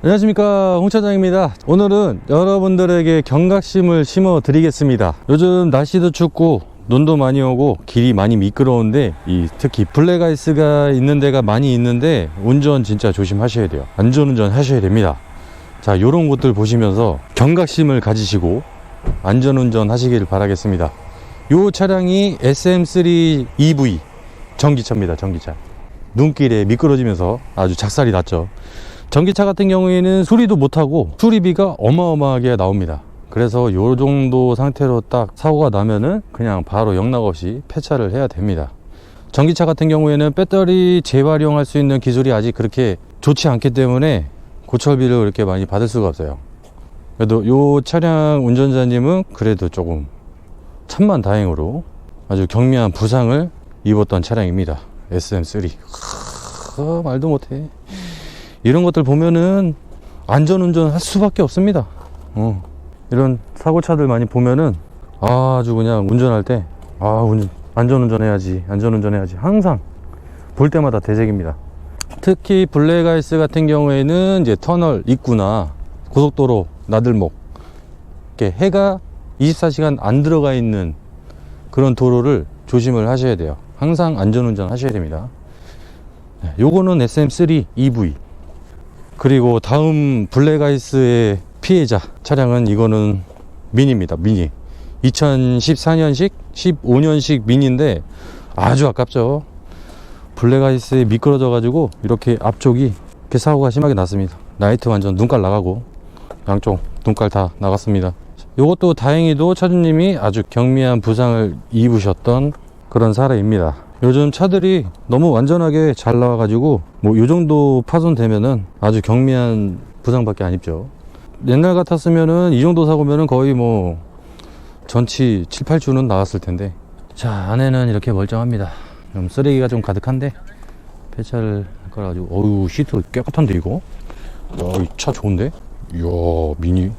안녕하십니까 홍 차장입니다. 오늘은 여러분들에게 경각심을 심어 드리겠습니다. 요즘 날씨도 춥고 눈도 많이 오고 길이 많이 미끄러운데 이 특히 블랙아이스가 있는 데가 많이 있는데 운전 진짜 조심하셔야 돼요. 안전운전 하셔야 됩니다. 자 요런 곳들 보시면서 경각심을 가지시고 안전운전 하시길 바라겠습니다. 요 차량이 SM3 EV 전기차입니다 전기차. 눈길에 미끄러지면서 아주 작살이 났죠 전기차 같은 경우에는 수리도 못하고 수리비가 어마어마하게 나옵니다. 그래서 요 정도 상태로 딱 사고가 나면은 그냥 바로 영락 없이 폐차를 해야 됩니다. 전기차 같은 경우에는 배터리 재활용할 수 있는 기술이 아직 그렇게 좋지 않기 때문에 고철비를 그렇게 많이 받을 수가 없어요. 그래도 요 차량 운전자님은 그래도 조금 천만 다행으로 아주 경미한 부상을 입었던 차량입니다. SM3 하, 말도 못해 이런 것들 보면은 안전운전 할 수밖에 없습니다. 어. 이런 사고차들 많이 보면은 아주 그냥 운전할 때 아, 운전, 안전운전 해야지, 안전운전 해야지. 항상 볼 때마다 대책입니다. 특히 블랙아이스 같은 경우에는 이제 터널 입구나 고속도로 나들목 이렇게 해가 24시간 안 들어가 있는 그런 도로를 조심을 하셔야 돼요. 항상 안전운전 하셔야 됩니다. 네, 요거는 SM3 EV 그리고 다음 블랙아이스의 피해자 차량은 이거는 미니입니다 미니. 2014년식 15년식 미니인데 아주 아깝죠. 블랙아이스에 미끄러져 가지고 이렇게 앞쪽이 이렇게 사고가 심하게 났습니다. 라이트 완전 눈깔 나가고 양쪽 눈깔 다 나갔습니다. 이것도 다행히도 차주님이 아주 경미한 부상을 입으셨던 그런 사례입니다 요즘 차들이 너무 완전하게 잘 나와가지고 뭐 요 정도 파손되면은 아주 경미한 부상밖에 안 입죠. 옛날 같았으면은 이 정도 사고면은 거의 뭐 전치 7, 8주는 나왔을 텐데 자 안에는 이렇게 멀쩡합니다. 좀 쓰레기가 좀 가득한데 폐차를 할 거라가지고 어유 시트 깨끗한데 이거 야 이 차 좋은데 이야 미니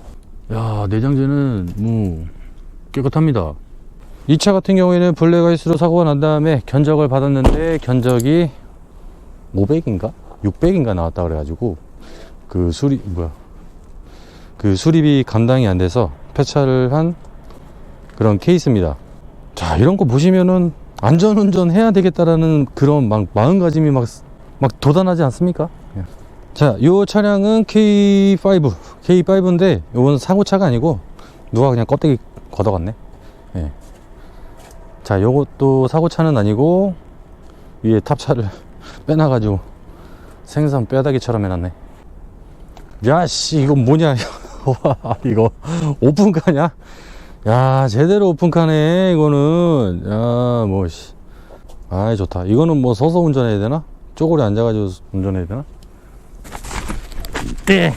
야 내장재는 뭐 깨끗합니다. 이 차 같은 경우에는 블랙아이스로 사고가 난 다음에 견적을 받았는데 견적이 500인가 600인가 나왔다 그래가지고 그 수리 뭐야 그 수리비 감당이 안 돼서 폐차를 한 그런 케이스입니다. 자 이런 거 보시면은 안전운전 해야 되겠다라는 그런 막 마음가짐이 막, 막 도단하지 않습니까? 예. 자, 요 차량은 K5, K5인데 요건 사고차가 아니고 누가 그냥 껍데기 걷어갔네. 예. 자, 요것도 사고차는 아니고 위에 탑차를 빼놔가지고 생선 뼈다귀처럼 해놨네. 야씨, 이거 뭐냐? 와, 이거 오픈카냐? 야, 제대로 오픈카네, 이거는. 야, 뭐, 씨. 아이, 좋다. 이거는 뭐 서서 운전해야 되나? 쪼그려 앉아가지고 운전해야 되나? 네.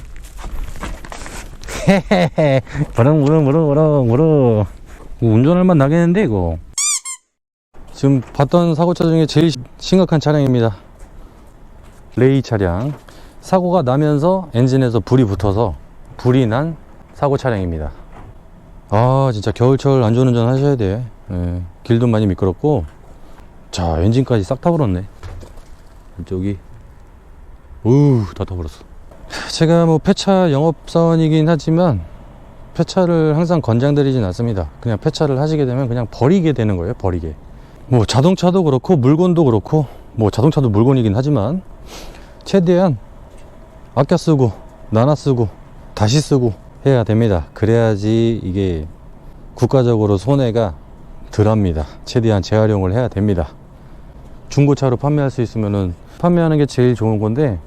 헤헤헤. 무릉, 무릉, 무릉, 무릉, 무릉. 운전할 맛 나겠는데, 이거. 지금 봤던 사고차 중에 제일 심각한 차량입니다. 레이 차량. 사고가 나면서 엔진에서 불이 붙어서 불이 난 사고 차량입니다. 아, 진짜 겨울철 안전운전 하셔야 돼. 예, 길도 많이 미끄럽고. 자, 엔진까지 싹 타버렸네. 이쪽이. 우우, 다 타버렸어. 제가 뭐 폐차 영업사원이긴 하지만 폐차를 항상 권장드리진 않습니다. 그냥 폐차를 하시게 되면 그냥 버리게 되는 거예요, 버리게. 뭐 자동차도 그렇고 물건도 그렇고 뭐 자동차도 물건이긴 하지만 최대한 아껴 쓰고 나눠 쓰고 다시 쓰고 해야 됩니다. 그래야지 이게 국가적으로 손해가 덜합니다. 최대한 재활용을 해야 됩니다. 중고차로 판매할 수 있으면은 판매하는 게 제일 좋은 건데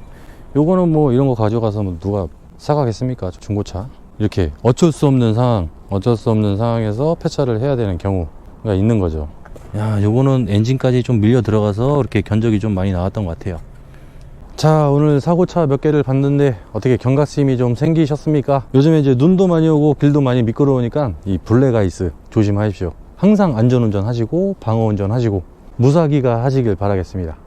요거는 뭐 이런 거 가져가서 뭐 누가 사가겠습니까? 중고차. 이렇게 어쩔 수 없는 상황, 어쩔 수 없는 상황에서 폐차를 해야 되는 경우가 있는 거죠. 야, 요거는 엔진까지 좀 밀려 들어가서 이렇게 견적이 좀 많이 나왔던 것 같아요. 자, 오늘 사고차 몇 개를 봤는데 어떻게 경각심이 좀 생기셨습니까? 요즘에 이제 눈도 많이 오고 길도 많이 미끄러우니까 이 블랙아이스 조심하십시오. 항상 안전운전 하시고 방어운전 하시고 무사기가 하시길 바라겠습니다.